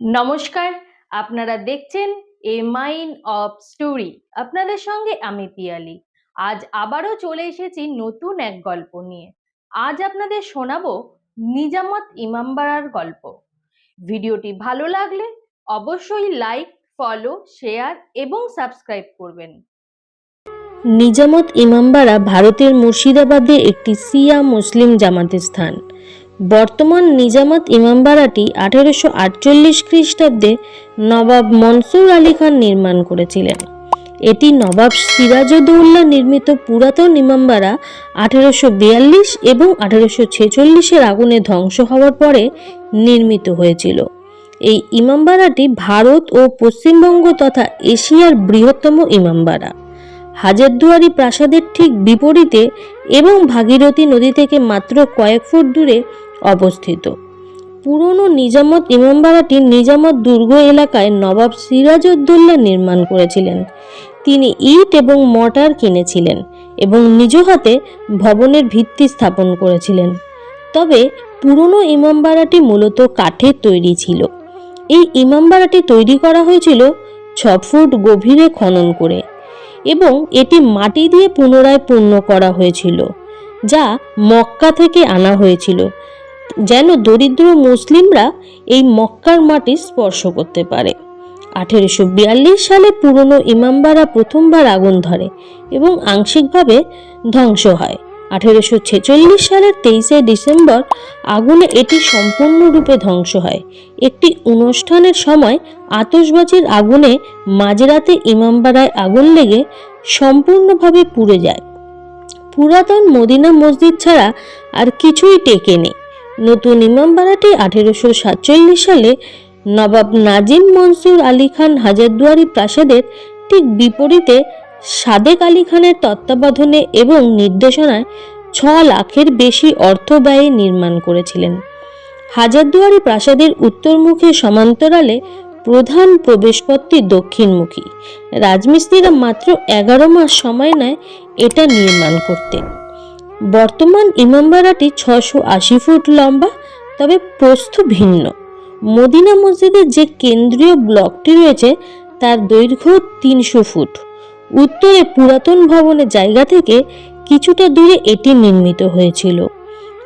নমস্কার, আপনারা দেখছেন এ মাইন অফ স্টোরি আপনাদের সঙ্গে আমি পিয়ালি। আজ আবারও চলে এসেছি নতুন এক গল্প নিয়ে। আজ আপনাদের শোনাবো নিজামত ইমামবাড়ার গল্প। ভিডিওটি ভালো লাগলে অবশ্যই লাইক ফলো শেয়ার এবং সাবস্ক্রাইব করবেন। নিজামত ইমামবাড়া ভারতের মুর্শিদাবাদে একটি সিয়া মুসলিম জামাতের স্থান। বর্তমান নিজামত ইমামবাড়াটি আঠেরোশো আটচল্লিশ খ্রিস্টাব্দে নবাব মনসুর আলী খান নির্মাণ করেছিলেন। এটি নবাব সিরাজউদ্দৌল্লা নির্মিত পুরাতন ইমামবাড়া আঠেরোশো বিয়াল্লিশ এবং আঠেরোশো ছেচল্লিশের আগুনে ধ্বংস হওয়ার পরে নির্মিত হয়েছিল। এই ইমামবাড়াটি ভারত ও পশ্চিমবঙ্গ তথা এশিয়ার বৃহত্তম ইমামবাড়া হাজারদুয়ারি প্রাসাদের ঠিক বিপরীতে এবং ভাগীরথী নদী থেকে মাত্র কয়েক ফুট দূরে অবস্থিত। পুরনো নিজামত ইমামবাড়াটি নিজামত দুর্গ এলাকায় নবাব সিরাজউদ্দৌল্লা নির্মাণ করেছিলেন। তিনি ইট এবং মর্টার কিনেছিলেন এবং নিজ হাতে ভবনের ভিত্তি স্থাপন করেছিলেন। তবে পুরনো ইমামবাড়াটি মূলত কাঠের তৈরি ছিল। এই ইমামবাড়াটি তৈরি করা হয়েছিল ছ ফুট গভীরে খনন করে এবং এটি মাটি দিয়ে পুনরায় পূর্ণ করা হয়েছিল, যা মক্কা থেকে আনা হয়েছিল। যেন দরিদ্র মুসলিমরা এই মক্কার মাটি স্পর্শ করতে পারে। আঠেরোশো বিয়াল্লিশ সালে পুরনো ইমামবাড়া প্রথমবার আগুন ধরে এবং আংশিকভাবে ধ্বংস হয়। আঠেরোশো ছেচল্লিশ সালের তেইশে ডিসেম্বর আগুনে এটি সম্পূর্ণরূপে ধ্বংস হয়। একটি অনুষ্ঠানের সময় আতশবাজির আগুনে মাঝরাতে ইমামবাড়ায় আগুন লেগে সম্পূর্ণভাবে পুড়ে যায়। পুরাতন মদিনা মসজিদ ছাড়া আর কিছুই টেকে নেই নতুন ইমামবাড়াটি আঠেরোশো সাতচল্লিশ সালে নবাব নাজিম মনসুর আলী খান হাজারদুয়ারি প্রাসাদের ঠিক বিপরীতে সাদেক আলী খানের তত্ত্বাবধানে এবং নির্দেশনায় ছ লাখের বেশি অর্থ ব্যয়ে নির্মাণ করেছিলেন। হাজারদুয়ারি প্রাসাদের উত্তরমুখে সমান্তরালে প্রধান প্রবেশপথটি দক্ষিণমুখী। রাজমিস্ত্রিরা মাত্র এগারো মাস সময় নেয় এটা নির্মাণ করতে। বর্তমান ইমামবাড়াটি ছশো আশি ফুট লম্বা, তবে প্রস্থ ভিন্ন। মদিনা মসজিদের যে কেন্দ্রীয় ব্লকটি রয়েছে, তার দৈর্ঘ্য তিনশো ফুট। উত্তরে পুরাতন ভবনের জায়গা থেকে কিছুটা দূরে এটি নির্মিত হয়েছিল।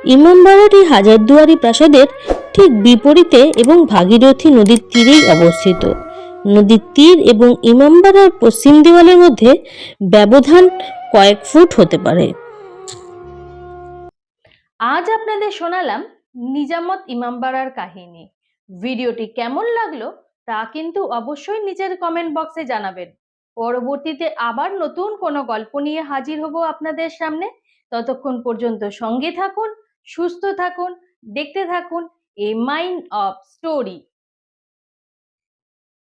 ইমামবাড়াটি হাজারদুয়ারি প্রাসাদের ঠিক বিপরীতে এবং ভাগীরথী নদীর তীরেই অবস্থিত। নদীর তীর এবং ইমামবাড়ার পশ্চিম দেওয়ালের মধ্যে ব্যবধান কয়েক ফুট হতে পারে। আজ আপনাদের শোনালাম নিজামত ইমামবাড়ার কাহিনী। ভিডিওটি কেমন লাগল তা কিন্তু অবশ্যই নিজের কমেন্ট বক্সে জানাবেন। পরবর্তীতে আবার নতুন কোনো গল্প নিয়ে হাজির হব আপনাদের সামনে। ততক্ষণ পর্যন্ত সঙ্গে থাকুন, সুস্থ থাকুন, দেখতে থাকুন, এ মাইন্ড অফ স্টোরি।